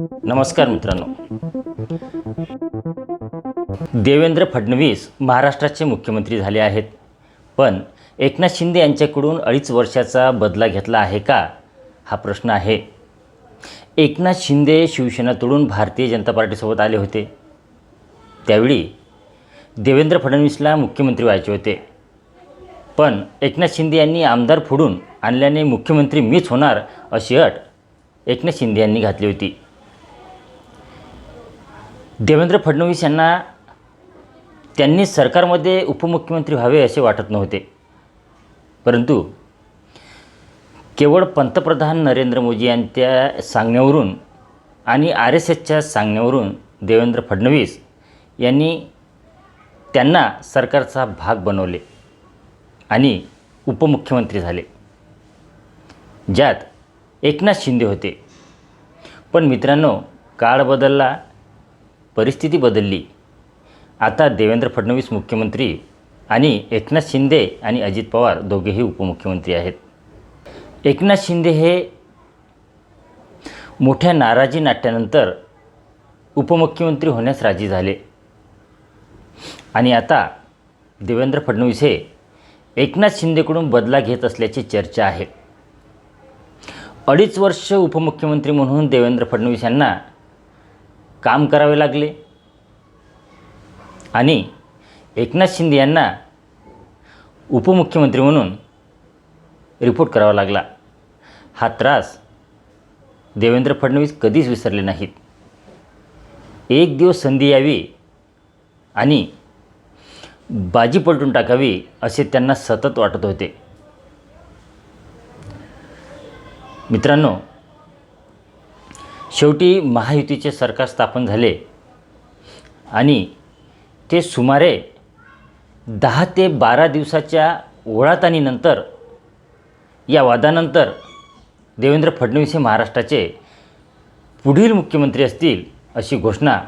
नमस्कार मित्रांनो. देवेंद्र फडणवीस महाराष्ट्राचे मुख्यमंत्री झाले आहेत. पण एकनाथ शिंदे यांच्याकडून अडीच वर्षाचा बदला घेतला आहे का? हा प्रश्न आहे. एकनाथ शिंदे शिवसेना तोडून भारतीय जनता पार्टीसोबत आले होते. त्यावेळी देवेंद्र फडणवीसला मुख्यमंत्री व्हायचे होते. पण एकनाथ शिंदे यांनी आमदार फोडून आणल्याने मुख्यमंत्री मीच होणार अशी अट एकनाथ शिंदे यांनी घातली होती. देवेंद्र फडणवीस यांना त्यांनी सरकारमध्ये उपमुख्यमंत्री व्हावे असे वाटत नव्हते. परंतु केवळ पंतप्रधान नरेंद्र मोदी यांच्या सांगण्यावरून आणि आर एस एसच्या सांगण्यावरून देवेंद्र फडणवीस यांनी त्यांना सरकारचा भाग बनवले आणि उपमुख्यमंत्री झाले. ज्यात एकनाथ शिंदे होते. पण मित्रांनो काळ बदलला. परिस्थिती बदलली. आता देवेंद्र फडणवीस मुख्यमंत्री आणि एकनाथ शिंदे आणि अजित पवार दोघेही उपमुख्यमंत्री आहेत. एकनाथ शिंदे हे मोठ्या नाराजी नाट्यानंतर उपमुख्यमंत्री होण्यास राजी झाले. आणि आता देवेंद्र फडणवीस हे एकनाथ शिंदेकडून बदला घेत असल्याची चर्चा आहे. अडीच वर्ष उपमुख्यमंत्री म्हणून देवेंद्र फडणवीस यांना काम करावे लागले. आणि एकनाथ शिंदे यांना उपमुख्यमंत्री म्हणून रिपोर्ट करावा लागला. हा त्रास देवेंद्र फडणवीस कधीच विसरले नाहीत. एक दिवस संधी यावी आणि बाजी पलटून टाकावी असे त्यांना सतत वाटत होते. मित्रांनो शेवटी महायुतीचे सरकार स्थापन झाले. आणि ते सुमारे दहा ते बारा दिवसाच्या ओढाताणीनंतर या वादानंतर देवेंद्र फडणवीस हे महाराष्ट्राचे पुढील मुख्यमंत्री असतील अशी घोषणा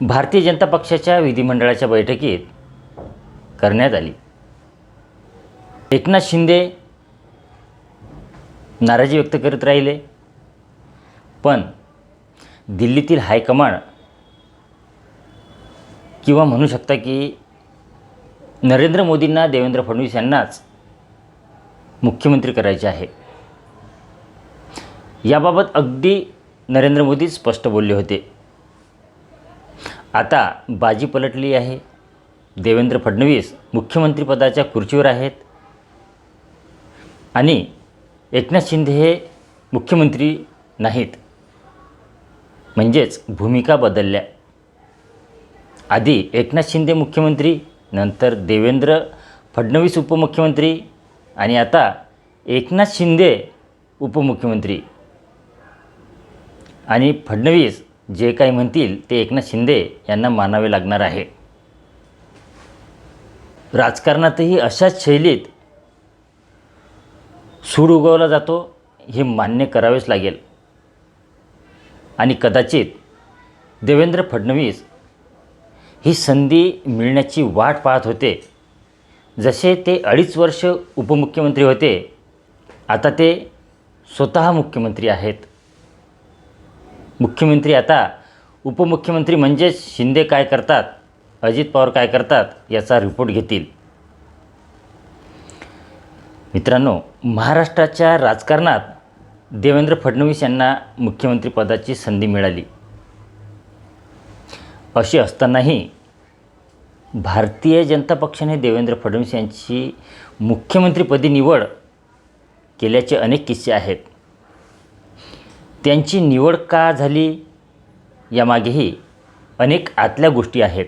भारतीय जनता पक्षाच्या विधिमंडळाच्या बैठकीत करण्यात आली. एकनाथ शिंदे नाराजी व्यक्त करत राहिले. पण दिल्लीतील हायकमांड किंवा म्हणू शकता की नरेंद्र मोदींना देवेंद्र फडणवीस यांनाच मुख्यमंत्री करायचे आहे. याबाबत अगदी नरेंद्र मोदी स्पष्ट बोलले होते. आता बाजी पलटली आहे. देवेंद्र फडणवीस मुख्यमंत्रीपदाच्या खुर्चीवर आहेत. आणि एकनाथ शिंदे हे मुख्यमंत्री नाहीत. म्हणजेच भूमिका बदलल्या. आधी एकनाथ शिंदे मुख्यमंत्री नंतर देवेंद्र फडणवीस उपमुख्यमंत्री आणि आता एकनाथ शिंदे उपमुख्यमंत्री. आणि फडणवीस जे काही म्हणतील ते एकनाथ शिंदे यांना मानावे लागणार आहे. राजकारणातही अशाच शैलीत सूड उगवला जातो हे मान्य करावेच लागेल. आणि कदाचित देवेंद्र फडणवीस ही संधी मिळण्याची वाट पाहत होते. जसे ते अडीच वर्ष उपमुख्यमंत्री होते आता ते स्वतः मुख्यमंत्री आहेत. मुख्यमंत्री आता उपमुख्यमंत्री म्हणजेच शिंदे काय करतात अजित पवार काय करतात याचा रिपोर्ट घेतील. मित्रांनो महाराष्ट्राच्या राजकारणात देवेंद्र फडणवीस यांना मुख्यमंत्रीपदाची संधी मिळाली. अशी असतानाही भारतीय जनता पक्षाने देवेंद्र फडणवीस यांची मुख्यमंत्रीपदी निवड केल्याचे अनेक किस्से आहेत. त्यांची निवड का झाली यामागेही अनेक आतल्या गोष्टी आहेत.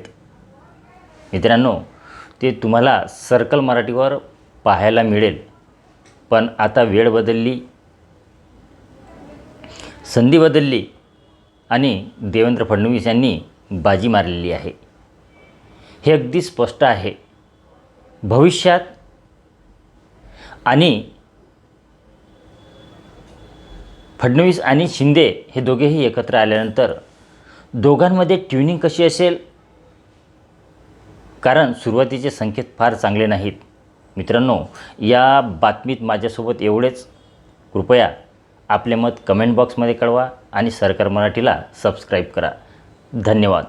मित्रांनो ते तुम्हाला सर्कल मराठीवर पाहायला मिळेल पण आता वेळ बदलली संधी बदलली आणि देवेंद्र फडणवीस यांनी बाजी मारलेली आहे. हे अगदी स्पष्ट आहे. भविष्यात आणि फडणवीस आणि शिंदे हे दोघेही एकत्र आल्यानंतर दोघांमध्ये ट्युनिंग कशी असेल? कारण सुरुवातीचे संकेत फार चांगले नाहीत. मित्रांनो या बातमीत माझ्यासोबत एवढेच. कृपया आपले मत कमेंट बॉक्समध्ये कळवा आणि सरकार मराठीला सबस्क्राईब करा. धन्यवाद.